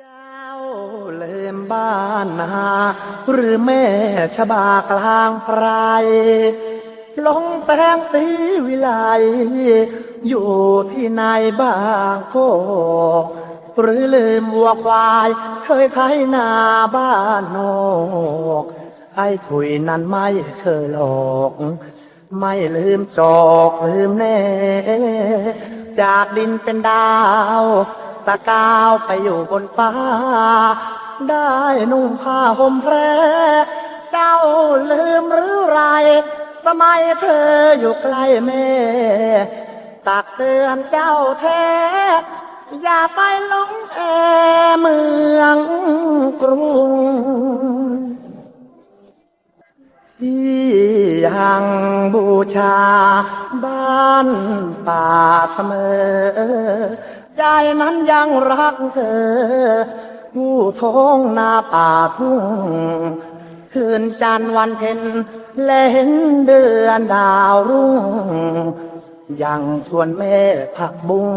เจ้าเลิมบ้านนาหรือแม่ชบากลางไพรลงแสงสีวิไลอยู่ที่ไหนบ้างโกหรือลืมวัวควาย เคยไถนาบ้านนอกไอ้ถุยนั้นไม่เคยหลอก ไม่ลืมจอกลืมแน่ จากดินเป็นดาว ตะกาวไปอยู่บนฟ้า ได้นุ่งผ้าห่มแพรเจ้าลืมหรือไรสมัยเธออยู่ใกล้แม่ตักเตือนเจ้าแท้ อย่าไปหลงแอเมืองกรุงที่ยังบูชาบ้านป่าเสมอ ใจนั้นยังรักเธอ ผู้ท้องนาป่าทุ่ง คืนจันทร์วันเพ็ญเล่นเดือนดาวรุ่ง ยังชวนแม่ผักบุ้ง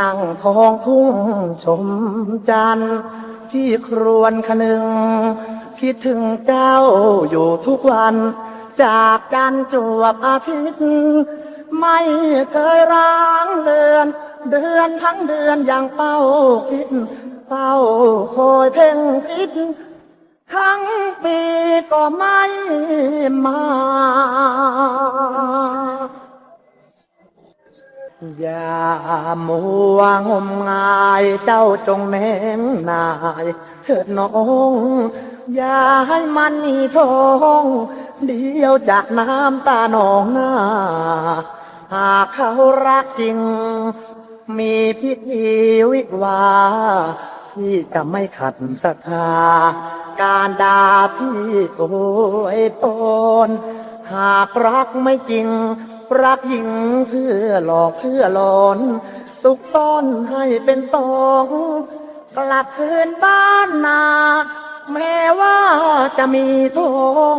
นั่งท้องทุ่งชมจันทร์พี่ครวนคนึง คิดถึงเจ้าอยู่ทุกวัน จากจันทร์จวบอาทิตย์ ไม่เคยร้างเดือน เดือนทั้งเดือนอยังเฝ้าคิด เฝ้าคอยเพ่งพิษทั้งปีก็ไม่มา อย่ามัวงมงายเจ้าจงแนงนายเถิดน้อง อย่าให้มันมีทองเดียวจากน้ำตาหนองหน้า หากเขารักจริง มีพิธีวิวาพี่จะไม่ขัดศรัทธา การด่าพี่โอยปนหากรักไม่จริง รักหญิงเพื่อหลอกเพื่อหลอน สุกซ่อนให้เป็นตองกลับคืนบ้านนา แม้ว่าจะมีทอง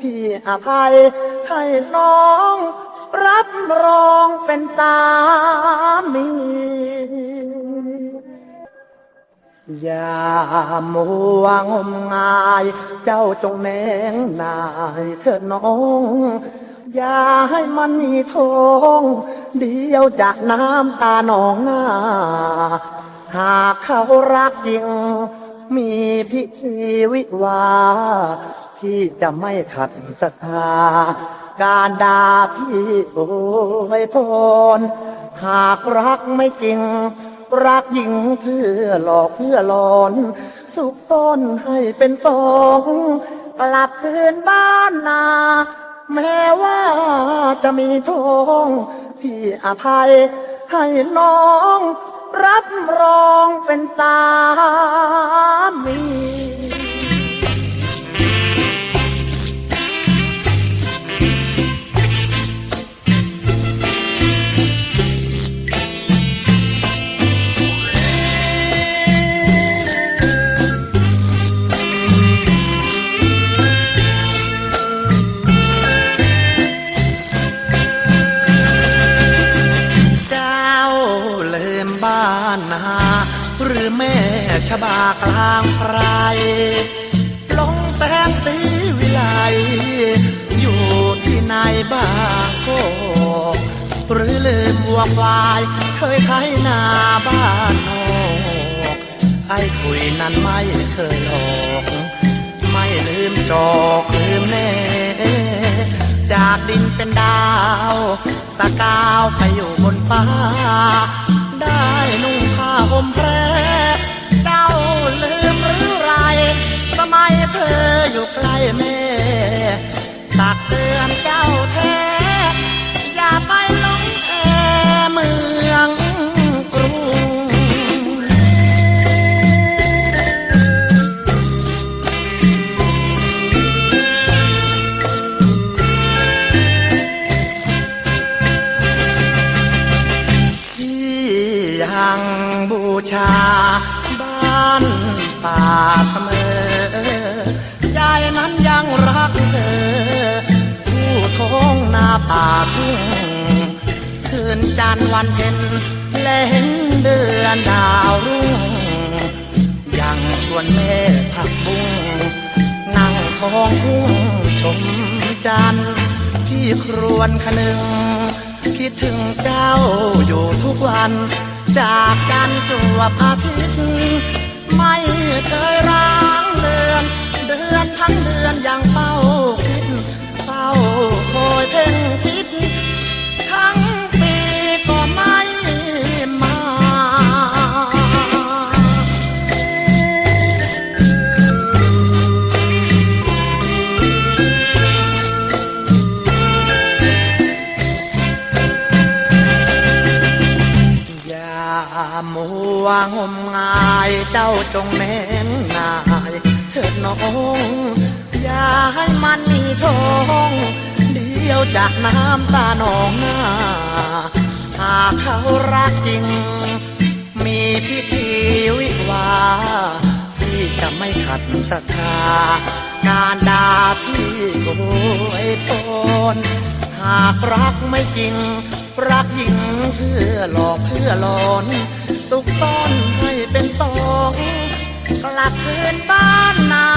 พี่อภัยให้น้อง รับรองเป็นสา มีอย่ามัวงมงาย เจ้าจงแนงนายเถิดน้อง อย่าให้มันมีทองเดียวจากน้ำตาหนองหน้า หากเขารักจริง มีพิธีวิวา พี่จะไม่ขัดศรัทธา การด่าพี่โอยพร หากรักไม่จริง รักหญิงเพื่อหลอกเพื่อหลอน สุกซ่อนให้เป็นตองกลับคืนบ้านนา แม้ว่าจะมีทองพี่อภัยให้น้อง รับรองเป็นสามี ชบากลางไพรลงแสงสีวิไลอยู่ที่ไหนบ้างโกหรือลืมวัวควาย เคยไถนาบ้านนอกไอ้คุยนั้นไม่เคยหลอกไม่ลืมจอกลืมแน่จากดินเป็นดาวตะกาวไปอยู่บนฟ้า ได้นุ่งผ้าห่มแพร ลืมหรือไรสมัยเธออยู่ใกล้แม่ตักเตือนเจ้าแท้ อย่าไปหลงแอเมืองกรุง ที่ยังบูชา นั้นยังรักเธอ ผู้ท้องนาป่าทุ่งคืนจันวันเพ็ญเล่นเดือนดาวรุ่ง ยังชวนแม่ผักบุ้งนั่งท้องทุ่งชมจันพี่ครวนคนึง คิดถึงเจ้าอยู่ทุกวัน จากกันจวบอาทิตย์ไม่เคยร้างเดือนเดือน เจ้าจงแน่นนายเถิดน้องอย่าให้มันมีทองเดียวจากน้ำตาหนองหน้าหากเขารักจริง มีพิธีวิวาพี่จะไม่ขัดศรัทธาการด่าพี่โอยพรหากรักไม่จริง รักหญิงเพื่อหลอกเพื่อหลอน สุกซ่อนให้เป็นสองกลับคืนบ้านนา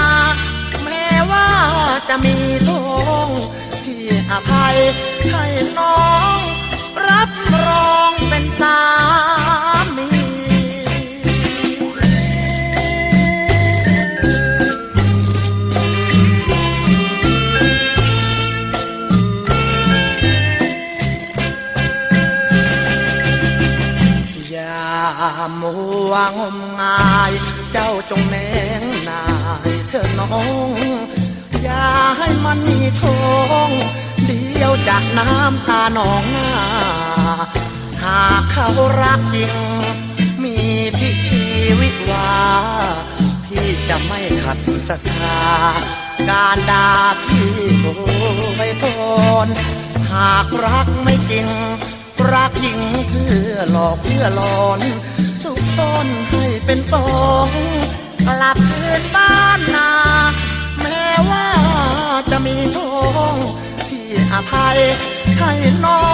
แม้ว่าจะมีทองพี่อภัยให้น้อง รับรองเป็นสามี เจ้าจงแน่งนายเธอน้อง อย่าให้มันมีทองเดียวจากน้ำตาหนองหน้าหากเขารักจริง มีพิธีวิวา พี่จะไม่ขัดศรัทธาการด่าพี่โอยทนหากรักไม่จริง รักหญิงเพื่อหลอกเพื่อหลอน สุขซ่อนให้เป็น ลับคืนบ้านนา แม้ว่าจะมีโชคที่อภัยให้น้อง